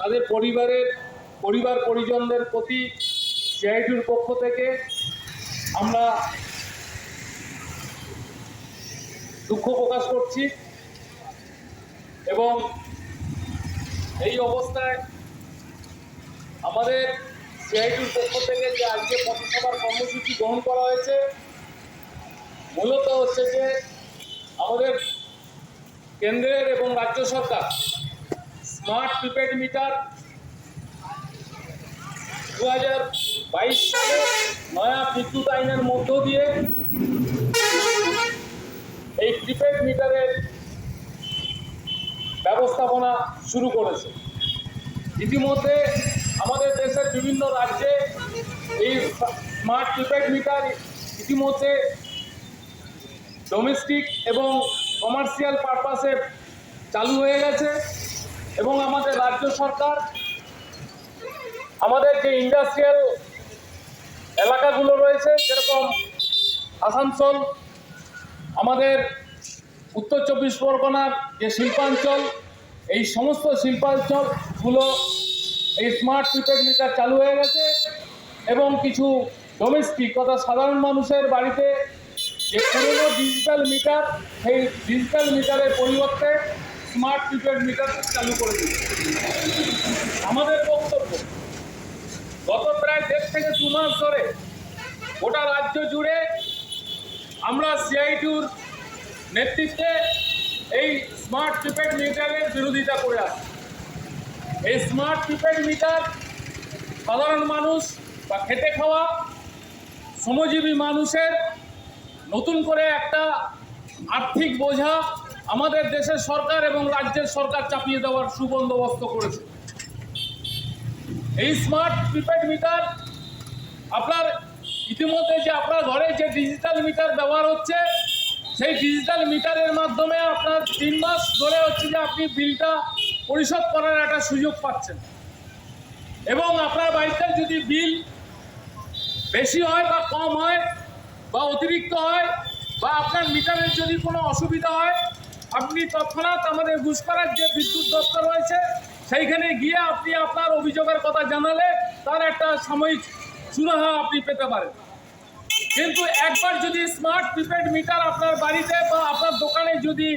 তাদের পরিবারের, পরিবার পরিজনদের প্রতি সিআইটির পক্ষ থেকে আমরা দুঃখ প্রকাশ করছি এবং এই অবস্থায় আমাদের সিআইটির পক্ষ থেকে যে আজকে পথসভার কর্মসূচি গ্রহণ করা হয়েছে, মূলত হচ্ছে যে আমাদের কেন্দ্রের এবং রাজ্য সরকার স্মার্ট প্রিপেড মিটার দু হাজার বাইশ সালে নয়া বিদ্যুৎ আইনের মধ্য দিয়ে এই প্রিপেড মিটারের ব্যবস্থাপনা শুরু করেছে। ইতিমধ্যে আমাদের দেশের বিভিন্ন রাজ্যে এই স্মার্ট প্রিপেড মিটার ইতিমধ্যে ডোমেস্টিক এবং কমার্শিয়াল পারপাসে চালু হয়ে গেছে। এবং আমাদের রাজ্য সরকার, আমাদের যে ইন্ডাস্ট্রিয়াল এলাকাগুলো রয়েছে, যেরকম আসানসোল, আমাদের উত্তর চব্বিশ পরগনার যে শিল্পাঞ্চল, এই সমস্ত শিল্পাঞ্চলগুলো এই স্মার্ট প্রিপেড মিটার চালু হয়ে গেছে এবং কিছু ডোমেস্টিক অর্থাৎ সাধারণ মানুষের বাড়িতে যে পুরনো ডিজিটাল মিটার সেই ডিজিটাল মিটারের পরিবর্তে স্মার্ট প্রিপেড মিটার চালু করে দিচ্ছে আমাদের বক্তব্য, গত প্রায় দেড় থেকে দু মাস ধরে গোটা রাজ্য জুড়ে আমরা সিআইটিউর নেতৃত্বে এই স্মার্ট প্রিপেড মিটারের বিরোধিতা করে আসছি। এই স্মার্ট প্রিপেড মিটার সাধারণ মানুষ বা খেটে খাওয়া শ্রমজীবী মানুষের নতুন করে একটা আর্থিক বোঝা আমাদের দেশের সরকার এবং রাজ্যের সরকার চাপিয়ে দেওয়ার সুবন্দোবস্ত করেছে। এই স্মার্ট প্রিপেড মিটার আপনার ইতিমধ্যে যে আপনার ঘরে যে ডিজিটাল মিটার ব্যবহার হচ্ছে, সেই ডিজিটাল মিটারের মাধ্যমে আপনার তিন মাস ধরে হচ্ছে যে আপনি বিলটা পরিশোধ করার একটা সুযোগ পাচ্ছেন। এবং আপনার বাড়িতে যদি বিল বেশি হয় বা কম হয় বা অতিরিক্ত হয় বা আপনার মিটারের যদি কোনো অসুবিধা হয় আপনি তৎক্ষণাৎ আমাদের গুসপাড়ার যে বিদ্যুৎ দপ্তর রয়েছে, সেইখানে গিয়ে আপনি আপনার অভিযোগের কথা জানালে তার একটা সাময়িক সুরাহা আপনি পেতে পারেন। কিন্তু একবার যদি স্মার্ট প্রিপেড মিটার আপনার বাড়িতে বা আপনার দোকানে যদি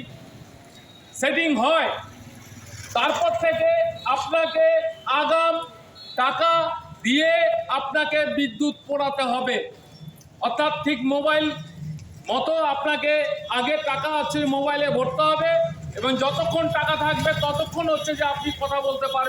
সেটিং হয়, তারপর থেকে আপনাকে আগাম টাকা দিয়ে আপনাকে বিদ্যুৎ পোড়াতে হবে। অর্থাৎ ঠিক মোবাইল মতো আপনাকে আগে টাকা আছে মোবাইলে ভরতে হবে এবং যতক্ষণ টাকা থাকবে ততক্ষণ হচ্ছে যে আপনি কথা বলতে পারবেন।